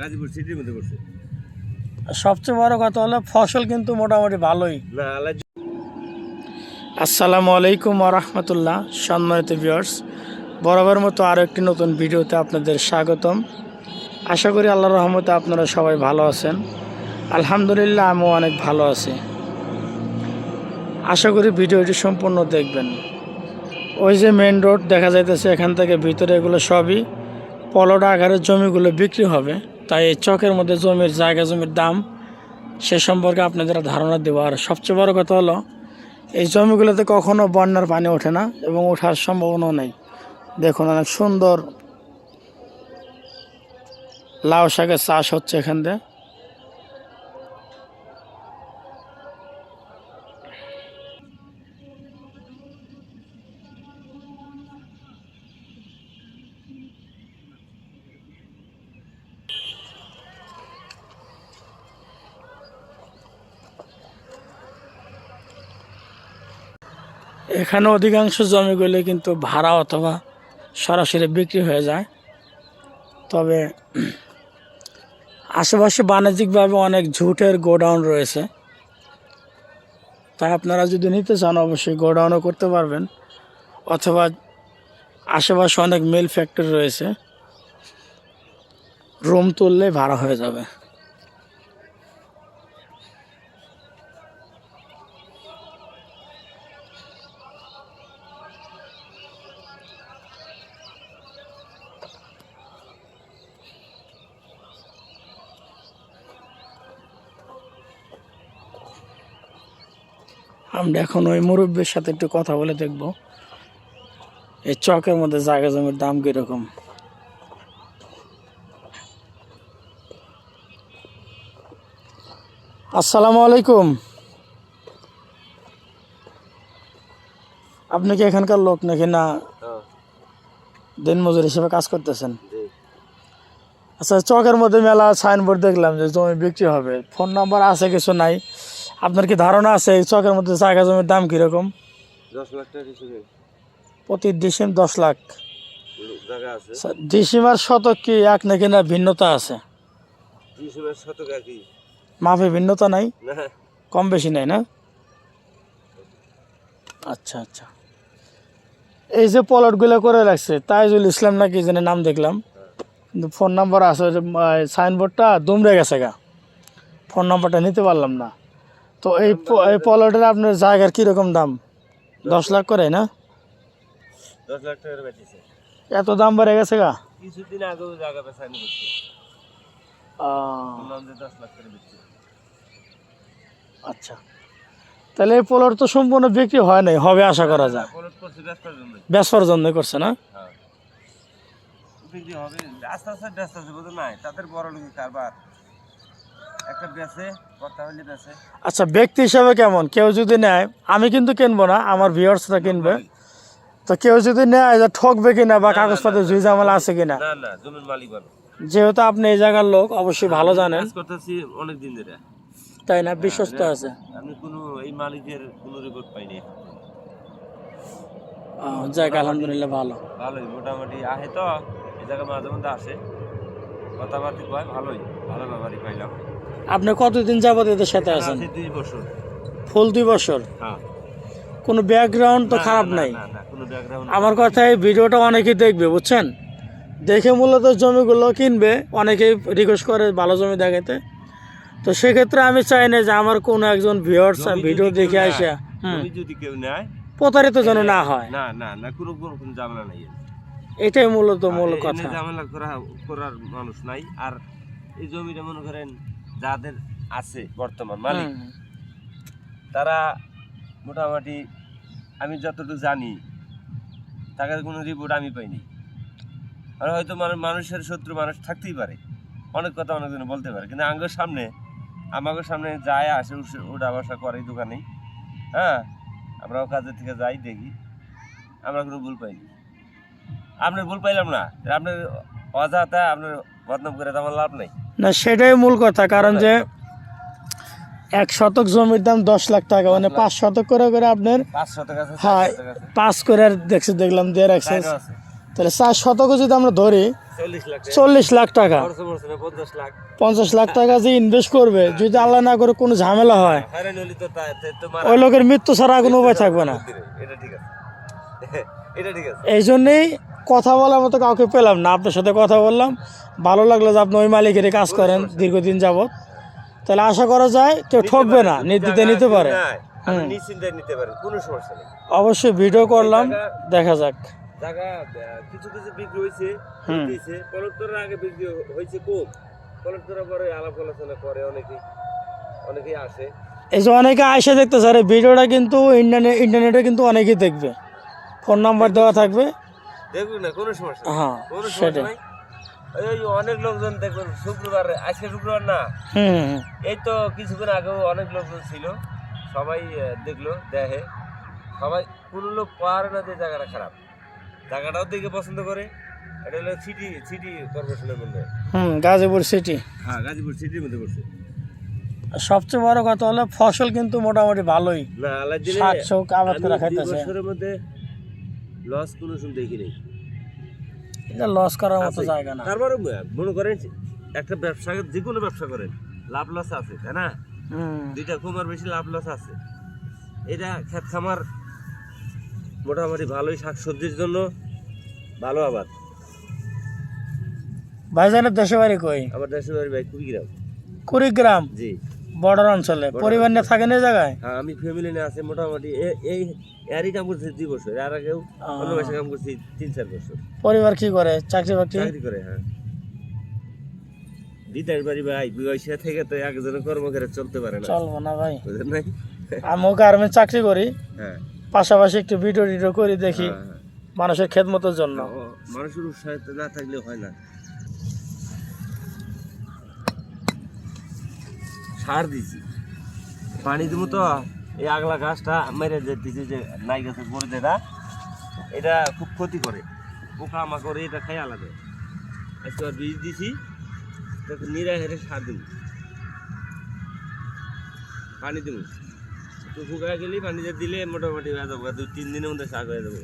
গাজীপুর সিটির মধ্যে পড়ছে। সবচেয়ে বড় কথা হলো ফসল কিন্তু মোটামুটি ভালোই। আসসালামু আলাইকুম রহমতুল্লাহ সম্মানিত ভিউয়ার্স বরাবর মতো আরও একটি নতুন ভিডিওতে আপনাদের স্বাগতম। আশা করি আল্লাহর রহমতে আপনারা সবাই ভালো আছেন। আলহামদুলিল্লাহ আমিও অনেক ভালো আছি। আশা করি ভিডিওটি সম্পূর্ণ দেখবেন। ওই যে মেন রোড দেখা যাইতেছে এখান থেকে ভিতরে এগুলো সবই। পলটা আকারের জমিগুলো বিক্রি হবে। তাই এই চকের মধ্যে জমির জায়গা, জমির দাম, সে সম্পর্কে আপনাদের ধারণা দেবো আর সবচেয়ে বড় কথা হলো, এই জমিগুলোতে কখনো বন্যার পানি ওঠে না এবং ওঠার সম্ভাবনাও নেই। দেখুন, অনেক সুন্দর লাউ শাকের চাষ হচ্ছে এখান থেকে এখানে অধিকাংশ জমিগুলি কিন্তু ভাড়া অথবা সরাসরি বিক্রি হয়ে যায়। তবে আশেপাশে বাণিজ্যিকভাবে অনেক ঝুটের গোডাউন রয়েছে। তাই আপনারা যদি নিতে চান, অবশ্যই গোডাউনও করতে পারবেন। অথবা আশেপাশে অনেক মিল ফ্যাক্টরি রয়েছে। রুম তুললে ভাড়া হয়ে যাবে। আমরা এখন ওই মুরব্বীর সাথে একটু কথা বলে দেখব। এই চকের মধ্যে জায়গা জমির দাম কীরকম? আসসালামু আলাইকুম। আপনি কি এখানকার লোক নাকি না হ্যাঁ। দিন মজুর হিসেবে কাজ করতেছেন? আচ্ছা চকের মধ্যে মেলা সাইনবোর্ড দেখলাম যে জমি বিক্রি হবে। ফোন নাম্বার আছে কিছু নাই? আপনার কি ধারণা আছে এই চকের মধ্যে জায়গা জমির দাম কীরকম? দশ লাখ টাকা হিসেবে প্রতি ডিসিম দশ লাখ। ডিসিম আর শতক কি এক নাকি না ভিন্নতা আছে? মাপে ভিন্নতা নাই? কম বেশি নাই না? আচ্ছা আচ্ছা। এই যে প্লটগুলো করে রাখছে তাইজুল ইসলাম নাকি যেন নাম দেখলাম। কিন্তু ফোন নাম্বার আছে যে, সাইনবোর্ডটা দুমড়ে গেছে গা। ফোন নাম্বারটা নিতে পারলাম না। তো এই প্লটের আপনার জায়গার কীরকম দাম? দশ লাখ করে না? দশ লাখ বেচেছে এত দাম বেড়ে গেছে গা? কিছুদিন আগেও জায়গা দশ লাখ বেচছে আচ্ছা। তাহলে এই প্লট তো সম্পূর্ণ বিক্রি হয় নাই হবে আশা করা যায়। ব্যস্তার জন্য করছে না? হ্যাঁ। বিক্রি হবে আস্তে আস্তে ব্যস্ত আছে নাই তাদের বড় লোক কারবার একটা বেচে কথা হলে বেচে আচ্ছা ব্যক্তি হিসাবে কেমন? কেউ যদি নেয় আমি কিন্তু কিনবো না আমার ভিউয়ার্সরা কিনবে। তো কেউ যদি নেয় যে ঠকবে কিনা বা কাগজপত্রে জুই ঝামেলা আছে কিনা? যেহেতু আপনি এই জায়গার লোক অবশ্যই ভালো জানেন। অনেক দিন ধরে। তাই না? বিশ্বস্ত আছে। আমি কোনো এই মালিকের কোনো রিপোর্ট পাইনি আহ, যাক আলহামদুলিল্লাহ ভালো। ভালোই মোটামুটি আহে তো এই জায়গা মাঝে মধ্যে আসে। কথাবার্তি কয় ভালোই ভালো ব্যাপারই পাইলাম। আপনি কতদিন যাবত এদের সাথে আছেন? দুই বছর। ফুল দুই বছর? হ্যাঁ। কোনো ব্যাকগ্রাউন্ড তো খারাপ নাই? আমার কথা এই ভিডিওটা অনেকেই দেখবে বুঝছেন? দেখে মূলত জমিগুলো কিনবে অনেকেই রিকোয়েস্ট করে ভালো জমি দেখাতে তো সেক্ষেত্রে আমি চাই না যে আমার কোনো একজন ভিউয়ার্স ভিডিও দেখে আসে যদি কেউ নেয় প্রতারিত যেন না হয়। না না না কোনো কোনো ঝামেলা নাই। এটাই মূলত মূল কথা। ঝামেলা করা করার মানুষ নাই। আর এই জমিটা মনে করেন যাদের আছে বর্তমান মালিক তারা মোটামুটি আমি যতটুকু জানি তাকে কোনো রিপোর্ট আমি পাইনি। আর হয়তো মানে মানুষের শত্রু মানুষ থাকতেই পারে। অনেক কথা অনেকজন বলতে পারে। কিন্তু আঙ্গের সামনে আমাকে সামনে যায় আসে উঠা বসা করে দোকানে হ্যাঁ? আমরাও কাজের থেকে যাই দেখি। আমরা কোনো ভুল পাইনি। আপনার ভুল পাইলাম না। আপনার অজাতা আপনার বদনাম করে তো আমার লাভ নেই। না সেটাই মূল কথা কারণ যে এক শতক জমির দাম দশ লাখ টাকা মানে পাঁচ শতক করে করে আপনার পাঁচ হ্যাঁ চার শতক আছে। পাঁচ করে আর দেখছি দেখলাম চারও আছে। তাহলে চার শতক যদি আমরা ধরি চল্লিশ লাখ টাকা। পঞ্চাশ লাখ। টাকা যে ইনভেস্ট করবে যদি আল্লাহ না করে কোনো ঝামেলা হয় মারা ওই লোকের মৃত্যু ছাড়া কোনো উপায় থাকবে না। এটা ঠিক আছে। এই জন্যেই কথা বলার মতো কাউকে পেলাম না। আপনার সাথে কথা বললাম। ভালো লাগল যে আপনি ওই মালিকেরই কাজ করেন দীর্ঘদিন যাবত তাহলে আশা করা যায় কেউ ঠকবে না নির্দিতে নিতে পারে। নিতে পারেন কোনো সমস্যা নেই। অবশ্যই ভিডিও করলাম দেখা যাক। জায়গা কিছু কিছু বিক্রি হয়েছে হুম। হয়েছে। আগে বিক্রি হয়েছে কম কলেক্টরের পরে আলাপ আলোচনা করে অনেকেই অনেকেই আসে। এই যে অনেকে আইসে দেখতে স্যার ভিডিওটা কিন্তু ইন্টারনেট ইন্টারনেটে কিন্তু অনেকেই দেখবে। ফোন নাম্বার দেওয়া থাকবে। দেখুন না কোনো সমস্যা হ্যাঁ কোনো সমস্যা নাই। ওই অনেক লোকজন দেখবেন শুক্রবার আজকে শুক্রবার না? হুম। এই তো কিছুক্ষণ আগেও অনেক লোকজন ছিল। সবাই দেখল দেখে। সবাই কোনো লোক পারে না যে জায়গাটা খারাপ। জায়গাটাও দেখে পছন্দ করে। এটা হলো সিটি সিটি কর্পোরেশনের মধ্যে। হুম গাজীপুর সিটি হ্যাঁ গাজীপুর সিটির মধ্যে পড়ছে। সবচেয়ে বড় কথা হলো ফসল কিন্তু মোটামুটি ভালোই। না আল্লাহ দিলে শাক আবাদ করে খাইতেছে। মধ্যে লস কোনো সময় দেখি নেই। এটা লস করার মতো জায়গা না। তারপরে মনে করেন একটা ব্যবসা যে কোনো ব্যবসা করেন লাভ লস আছে তাই না? দুইটা কমার বেশি লাভ লস আছে। এটা ক্ষেত খামার মোটামুটি ভালোই শাকসবজির জন্য ভালো আবাদ। ভাইজানের দেশে বাড়ি কই? আমার দেশের বাড়ি ভাই কুড়িগ্রাম। কুড়িগ্রাম? জি। বর্ডার অঞ্চলে পরিবার নিয়ে থাকেন এই জায়গায়? হ্যাঁ আমি ফ্যামিলি নিয়ে আছে মোটামুটি। এই এরই কাম করছি দুই বছর আর আগেও অন্য মাসে কাম করছি তিন চার বছর। পরিবার কি করে? চাকরি বাকরি? চাকরি করে হ্যাঁ। দিদার বাড়ি ভাই থেকে তো একজনের কর্ম করে চলতে পারে না। চলবো না ভাই। বুঝলেন নাই? আমিও চাকরি করি? হ্যাঁ। পাশাপাশি একটু ভিডিও টিডিও করি দেখি হ্যাঁ, হ্যাঁ। মানুষের খেদমতের জন্য। মানুষের উৎসাহ না থাকলে হয় না। সার দিছি। পানি দিব তো, এই আগলা গাছটা মেরে যে দিছি যে নাই গাছে পড়ে যেটা এটা খুব ক্ষতি করে। পোকা মাকড় এটা খাই আলাদা আজকে বীজ দিছি নিরা হেরে সার দিব পানি দিব শুকায় গেলে, পানি দিলে মোটামুটি হয়ে যাব দুই তিন দিনের মধ্যে শাক হয়ে যাব